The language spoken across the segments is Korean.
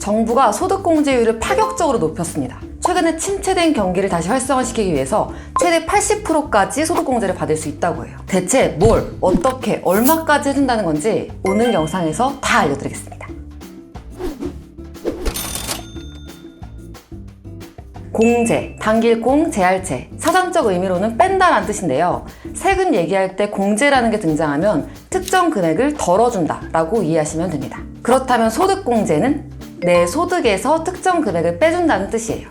정부가 소득공제율을 파격적으로 높였습니다. 최근에 침체된 경기를 다시 활성화시키기 위해서 최대 80%까지 소득공제를 받을 수 있다고 해요. 대체 뭘, 어떻게, 얼마까지 해준다는 건지 오늘 영상에서 다 알려드리겠습니다. 공제, 단길 공, 제할제. 사전적 의미로는 뺀다라는 뜻인데요. 세금 얘기할 때 공제라는 게 등장하면 특정 금액을 덜어준다 라고 이해하시면 됩니다. 그렇다면 소득공제는 내 소득에서 특정 금액을 빼준다는 뜻이에요.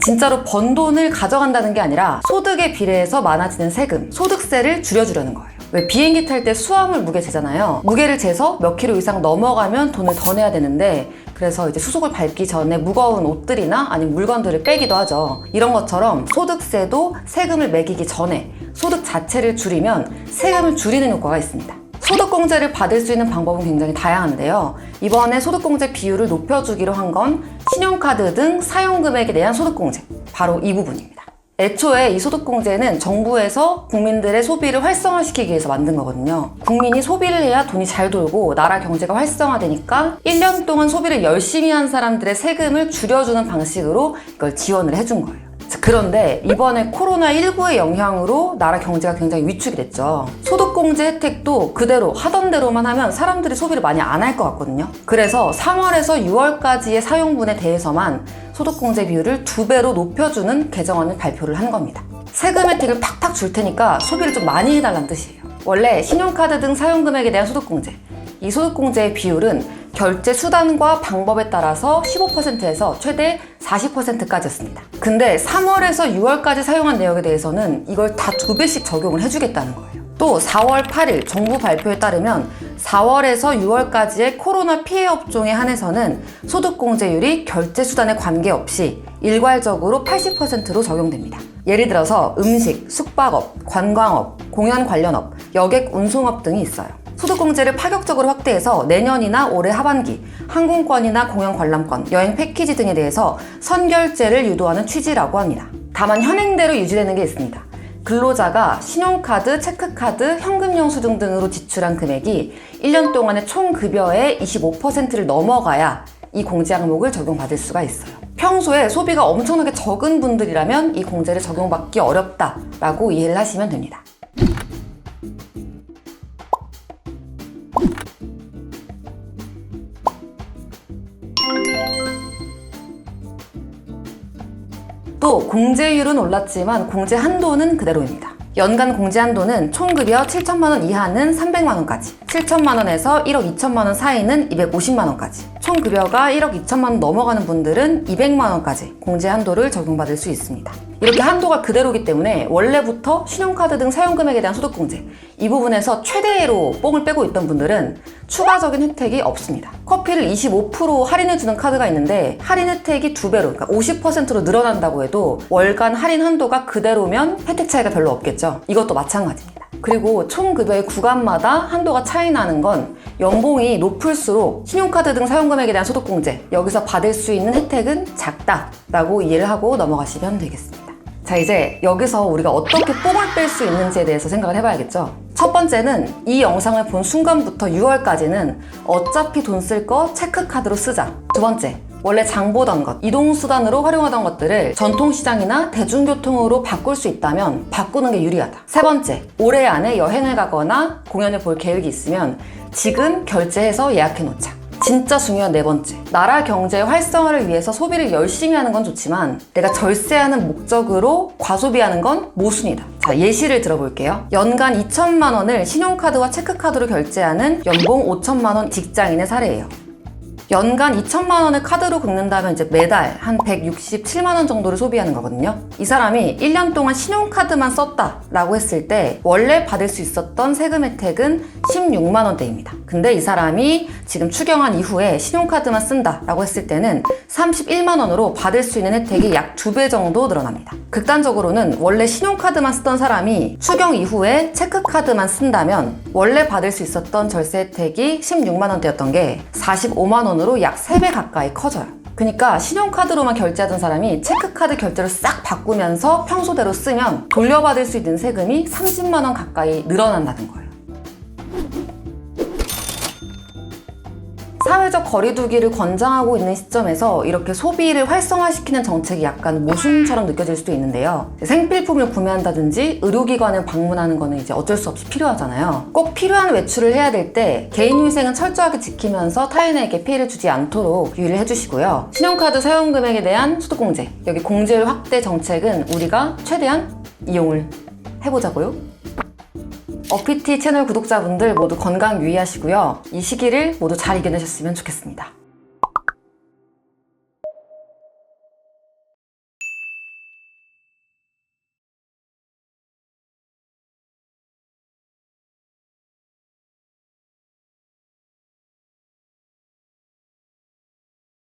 진짜로 번 돈을 가져간다는 게 아니라 소득에 비례해서 많아지는 세금, 소득세를 줄여주려는 거예요. 왜 비행기 탈 때 수화물 무게 재잖아요. 무게를 재서 몇 킬로 이상 넘어가면 돈을 더 내야 되는데 그래서 이제 수속을 밟기 전에 무거운 옷들이나 아니면 물건들을 빼기도 하죠. 이런 것처럼 소득세도 세금을 매기기 전에 소득 자체를 줄이면 세금을 줄이는 효과가 있습니다. 소득공제를 받을 수 있는 방법은 굉장히 다양한데요. 이번에 소득공제 비율을 높여주기로 한 건 신용카드 등 사용금액에 대한 소득공제. 바로 이 부분입니다. 애초에 이 소득공제는 정부에서 국민들의 소비를 활성화시키기 위해서 만든 거거든요. 국민이 소비를 해야 돈이 잘 돌고 나라 경제가 활성화되니까 1년 동안 소비를 열심히 한 사람들의 세금을 줄여주는 방식으로 이걸 지원을 해준 거예요. 자, 그런데 이번에 코로나19의 영향으로 나라 경제가 굉장히 위축이 됐죠. 소득공제 혜택도 그대로 하던 대로만 하면 사람들이 소비를 많이 안 할 것 같거든요. 그래서 3월에서 6월까지의 사용분에 대해서만 소득공제 비율을 두 배로 높여주는 개정안을 발표를 한 겁니다. 세금 혜택을 팍팍 줄 테니까 소비를 좀 많이 해달라는 뜻이에요. 원래 신용카드 등 사용금액에 대한 소득공제, 이 소득공제의 비율은 결제 수단과 방법에 따라서 15%에서 최대 40%까지였습니다. 근데 3월에서 6월까지 사용한 내역에 대해서는 이걸 다 두 배씩 적용을 해주겠다는 거예요. 또 4월 8일 정부 발표에 따르면 4월에서 6월까지의 코로나 피해 업종에 한해서는 소득공제율이 결제 수단에 관계없이 일괄적으로 80%로 적용됩니다. 예를 들어서 음식, 숙박업, 관광업, 공연 관련업, 여객 운송업 등이 있어요. 소득공제를 파격적으로 확대해서 내년이나 올해 하반기 항공권이나 공연 관람권, 여행 패키지 등에 대해서 선결제를 유도하는 취지라고 합니다. 다만 현행대로 유지되는 게 있습니다. 근로자가 신용카드, 체크카드, 현금 영수 증 등으로 지출한 금액이 1년 동안의 총 급여의 25%를 넘어가야 이 공제 항목을 적용받을 수가 있어요. 평소에 소비가 엄청나게 적은 분들이라면 이 공제를 적용받기 어렵다라고 이해를 하시면 됩니다. 또 공제율은 올랐지만 공제 한도는 그대로입니다. 연간 공제 한도는 총급여 7천만 원 이하는 300만 원까지, 7천만 원에서 1억 2천만 원 사이는 250만 원까지, 총급여가 1억 2천만 원 넘어가는 분들은 200만 원까지 공제 한도를 적용받을 수 있습니다. 이렇게 한도가 그대로기 때문에 원래부터 신용카드 등 사용금액에 대한 소득공제 이 부분에서 최대로 뽕을 빼고 있던 분들은 추가적인 혜택이 없습니다. 커피를 25% 할인해주는 카드가 있는데 할인 혜택이 두 배로 그러니까 50%로 늘어난다고 해도 월간 할인 한도가 그대로면 혜택 차이가 별로 없겠죠. 이것도 마찬가지입니다. 그리고 총 급여의 구간마다 한도가 차이 나는 건 연봉이 높을수록 신용카드 등 사용금액에 대한 소득공제 여기서 받을 수 있는 혜택은 작다라고 이해를 하고 넘어가시면 되겠습니다. 자 이제 여기서 우리가 어떻게 뽕을 뺄수 있는지에 대해서 생각을 해봐야겠죠. 첫 번째는 이 영상을 본 순간부터 6월까지는 어차피 돈 쓸 거 체크카드로 쓰자. 두 번째, 원래 장 보던 것, 이동수단으로 활용하던 것들을 전통시장이나 대중교통으로 바꿀 수 있다면 바꾸는 게 유리하다. 세 번째, 올해 안에 여행을 가거나 공연을 볼 계획이 있으면 지금 결제해서 예약해 놓자. 진짜 중요한 네 번째. 나라 경제 활성화를 위해서 소비를 열심히 하는 건 좋지만 내가 절세하는 목적으로 과소비하는 건 모순이다. 자, 예시를 들어볼게요. 연간 2천만 원을 신용카드와 체크카드로 결제하는 연봉 5천만 원 직장인의 사례예요. 연간 2천만 원을 카드로 긁는다면 이제 매달 한 167만 원 정도를 소비하는 거거든요. 이 사람이 1년 동안 신용카드만 썼다라고 했을 때 원래 받을 수 있었던 세금 혜택은 16만 원대입니다. 근데 이 사람이 지금 추경한 이후에 신용카드만 쓴다라고 했을 때는 31만 원으로 받을 수 있는 혜택이 약 두 배 정도 늘어납니다. 극단적으로는 원래 신용카드만 쓰던 사람이 추경 이후에 체크카드만 쓴다면 원래 받을 수 있었던 절세 혜택이 16만 원대였던 게 45만 원으로 약 3배 가까이 커져요. 그러니까 신용카드로만 결제하던 사람이 체크카드 결제로 싹 바꾸면서 평소대로 쓰면 돌려받을 수 있는 세금이 30만 원 가까이 늘어난다는 거예요. 사회적 거리두기를 권장하고 있는 시점에서 이렇게 소비를 활성화시키는 정책이 약간 모순처럼 느껴질 수도 있는데요. 생필품을 구매한다든지 의료기관을 방문하는 거는 이제 어쩔 수 없이 필요하잖아요. 꼭 필요한 외출을 해야 될 때 개인 위생은 철저하게 지키면서 타인에게 피해를 주지 않도록 유의를 해주시고요. 신용카드 사용 금액에 대한 소득공제, 여기 공제율 확대 정책은 우리가 최대한 이용을 해보자고요. 어피티 채널 구독자분들 모두 건강 유의하시고요. 이 시기를 모두 잘 이겨내셨으면 좋겠습니다.